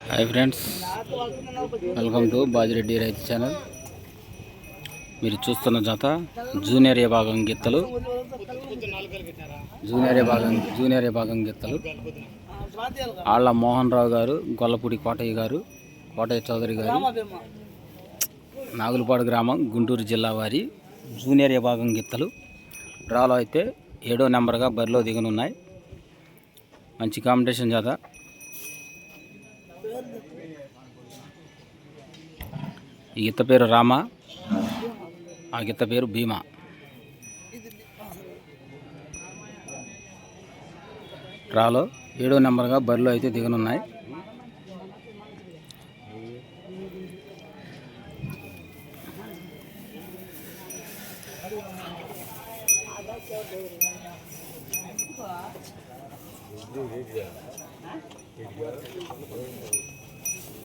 Hi friends welcome to Bajireddy రైతు channel. మీరు చూస్తున్న జత జూనియర్ విభాగం గీతలు జూనియర్ విభాగం జూనియర్ విభాగం గీతలు ఆళ్ళ మోహన్ రావు గారు గొల్లపూడి కోటయ్య గారు కోటయ్య చౌదరి గారు నాగులపాడు గ్రామం గుంటూరు జిల్లా వారి జూనియర్ విభాగం గీతలు డ్రాలో అయితే ఏడో నెంబర్గా బరిలో దిగనున్నాయి. మంచి కాంపిటీషన్ జాత. ఈ గిత్త పేరు రామ ఆ గిత్త పేరు భీమా. రాలో ఏడో నెంబర్గా బరిలో అయితే దిగనున్నాయి.